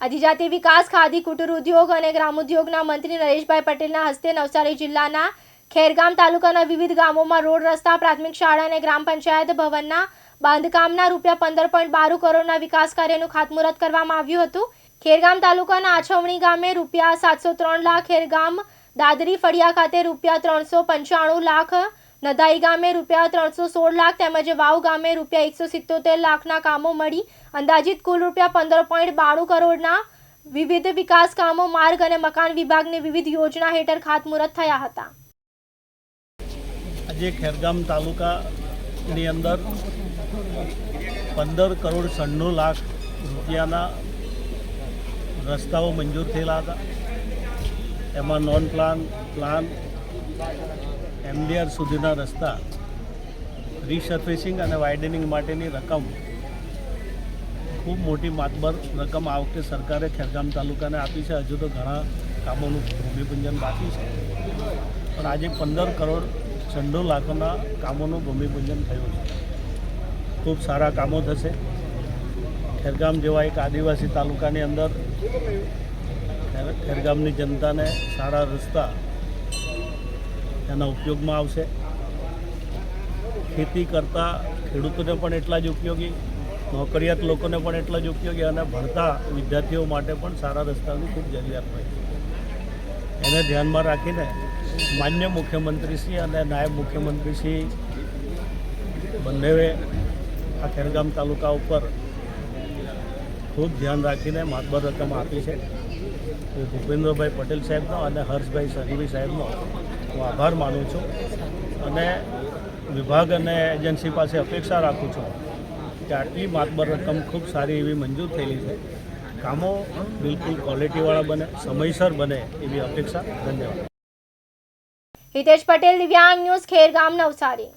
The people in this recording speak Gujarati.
આદિજાતિ વિકાસ, ખાદી કુટીર ઉદ્યોગ અને ગ્રામોદ્યોગના મંત્રી નરેશભાઈ પટેલના હસ્તે નવસારી જિલ્લાના ખેરગામ તાલુકાના વિવિધ ગામોમાં રોડ રસ્તા, પ્રાથમિક શાળા અને ગ્રામ પંચાયત ભવનના બાંધકામના રૂપિયા પંદર પોઈન્ટ બાર કરોડના વિકાસ કાર્યનું ખાતમુહૂર્ત કરવામાં આવ્યું હતું. ખેરગામ તાલુકાના આછવણી ગામે રૂપિયા સાતસો ત્રણ લાખ, ખેરગામ દાદરી ફળિયા ખાતે રૂપિયા ત્રણસો પંચાણું લાખ નદાઈ ગામે રૂપિયા ત્રણસો સોળ લાખ તેમજ વાવ ગામે રૂપિયા એકસો સિત્તોતેર લાખના કામો મળી. અંદાજિત કુલ રૂપિયા પંદર પોઈન્ટ બાણું કરોડના વિવિધ વિકાસ કામો, માર્ગ અને મકાન વિભાગની વિવિધ યોજના હેઠળ ખાતમુહૂર્ત થયા હતા. આજે ખેરગામ તાલુકાની અંદર પંદર કરોડ સન્નું લાખ રૂપિયાના રસ્તાઓ મંજૂર થયેલા હતા. એમાં નોન પ્લાન પ્લાન એમડીઆર સુધીના રસ્તા રીસર્ફેસિંગ અને વાઇડનિંગ માટેની રકમ, ખૂબ મોટી માતબર રકમ આ વખતે સરકારે ખેરગામ તાલુકાને આપી છે. હજુ તો ઘણા કામોનું ભૂમિપૂજન બાકી છે. પણ આજે પંદર કરોડ છંડો લાખોના કામોનું ભૂમિપૂજન થયું છે. ખૂબ સારા કામો થશે. ખેરગામ જેવા એક આદિવાસી તાલુકાની અંદર ખેરગામની જનતાને સારા રસ્તા એના ઉપયોગમાં આવશે. ખેતી કરતા ખેડૂતોને પણ એટલા જ ઉપયોગી, નોકરિયાત લોકોને પણ એટલા જ ઉપયોગી અને ભણતા વિદ્યાર્થીઓ માટે પણ સારા રસ્તાની ખૂબ જરૂરિયાત હોય છે. એને ધ્યાનમાં રાખીને માન્ય મુખ્યમંત્રીશ્રી અને નાયબ મુખ્યમંત્રીશ્રી બંનેએ આ ખેરગામ તાલુકા ઉપર ખૂબ ધ્યાન રાખીને માતબર રકમ આપી છે. ભૂપેન્દ્રભાઈ પટેલ સાહેબનો અને હર્ષભાઈ સંઘવી સાહેબનો હું આભાર માનું છું. અને વિભાગ અને એજન્સી પાસે અપેક્ષા રાખું છું કે આટલી માતબર રકમ ખૂબ સારી એવી મંજૂર થયેલી છે. કામો બિલકુલ ક્વોલિટીવાળા બને, સમયસર બને એવી અપેક્ષા. ધન્યવાદ. હિતેશ પટેલ, દિવ્યાંગ ન્યૂઝ, ખેરગામ, નવસારી.